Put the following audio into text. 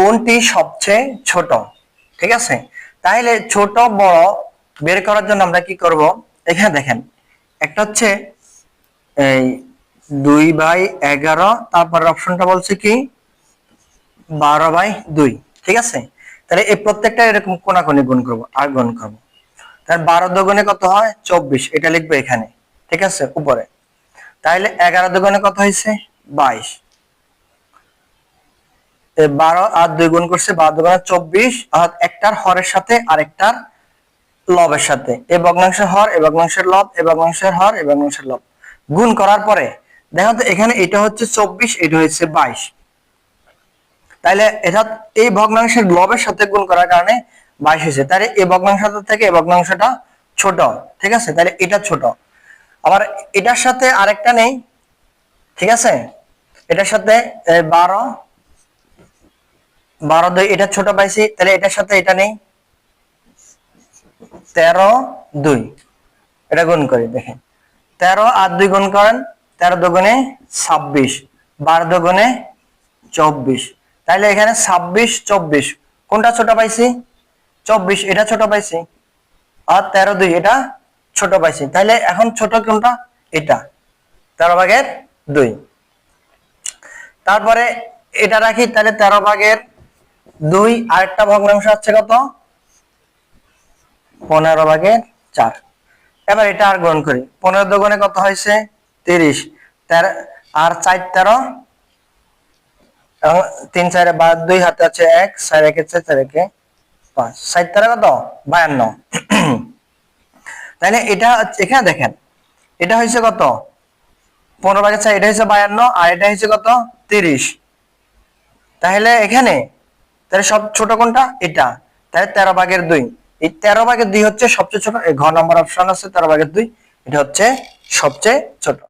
কোনটি সবচেয়ে ছোট? ঠিক আছে? তাহলে ছোট, বড় বের করার জন্য আমরা কি করব? এখানে দেখেন, একটা হচ্ছে এই দুই বাই এগারো তারপর অপশনটা বলছে কি? বারো বাই দুই, ঠিক আছে? তাহলে এই প্রত্যেকটা এরকম কোনাকুনি গুণ করব, আর গুণ করব। তাহলে বারো দুগুণে কত হয়? চব্বিশ, এটা লিখব এখানে, ঠিক আছে? উপরে। তাহলে এগারো দুগুণে কত হয়েছে? বাইশ। বারো আর দুই গুণ করছে বারো দুগুণে চব্বিশ, অর্থাৎ একটার হরের সাথে আরেকটার লবের সাথে। এ ভগ্নাংশের হর, এ ভগ্নাংশের লব, এ ভগ্নাংশের হর, এ ভগ্নাংশের লব। গুণ করার পরে দেখো তো এখানে এটা হচ্ছে চব্বিশ, এটা হচ্ছে বাইশ। তাহলে এটা এই ভগ্নাংশের লবের সাথে গুণ করার কারণে বাইশ হয়েছে। তাহলে এই ভগ্নাংশটা থেকে এই ভগ্নাংশটা ছোট, ঠিক আছে? তাহলে এটা ছোট। আবার এটার সাথে আরেকটা নেই, ঠিক আছে? এটার সাথে বারো বারো দুই, এটা ছোট পাইছি, তাহলে এটার সাথে এটা নেই। তেরো দুই, এটা গুণ করি, দেখেন। তেরো আর দুই গুণ করেন, তেরো দুগুণে ছাব্বিশ, বারো দুগুণে চব্বিশ। তাইলে এখানে ছাব্বিশ, চব্বিশ, কোনটা ছোট পাইছি? চব্বিশ, এটা ছোট পাইছি। আর তেরো দুই, এটা ছোট পাইছি। তাহলে এখন ছোট কোনটা? এটা। তেরো ভাগের দুই। তারপরে এটা রাখি তাহলে তেরো ভাগের দুই, আরেকটা ভগ্নাংশ আছে কত? পনেরো ভাগের চার। এবার এটা আর গ্রহণ করি। পনেরো দোকানে কত হয়েছে? তিরিশ। তেরো, আর চার তেরো? তিন, চারে বা দুই হাতে আছে এক, চার একে চার একে পাঁচ। চার তেরো কত? বায়ান্ন। তাহলে এটা এখানে দেখেন, এটা হয়েছে কত? পনেরো ভাগের চার, এটা হয়েছে বায়ান্ন, আর এটা হয়েছে কত? তিরিশ। তাহলে এখানে তাহলে সব ছোট কোনটা? এটা। তাহলে তেরো ভাগের দুই। এই তেরো ভাগের দুই হচ্ছে সবচেয়ে ছোট ঘ নম্বর অপশন আছে, তেরো ভাগের দুই, এটা হচ্ছে সবচেয়ে ছোট।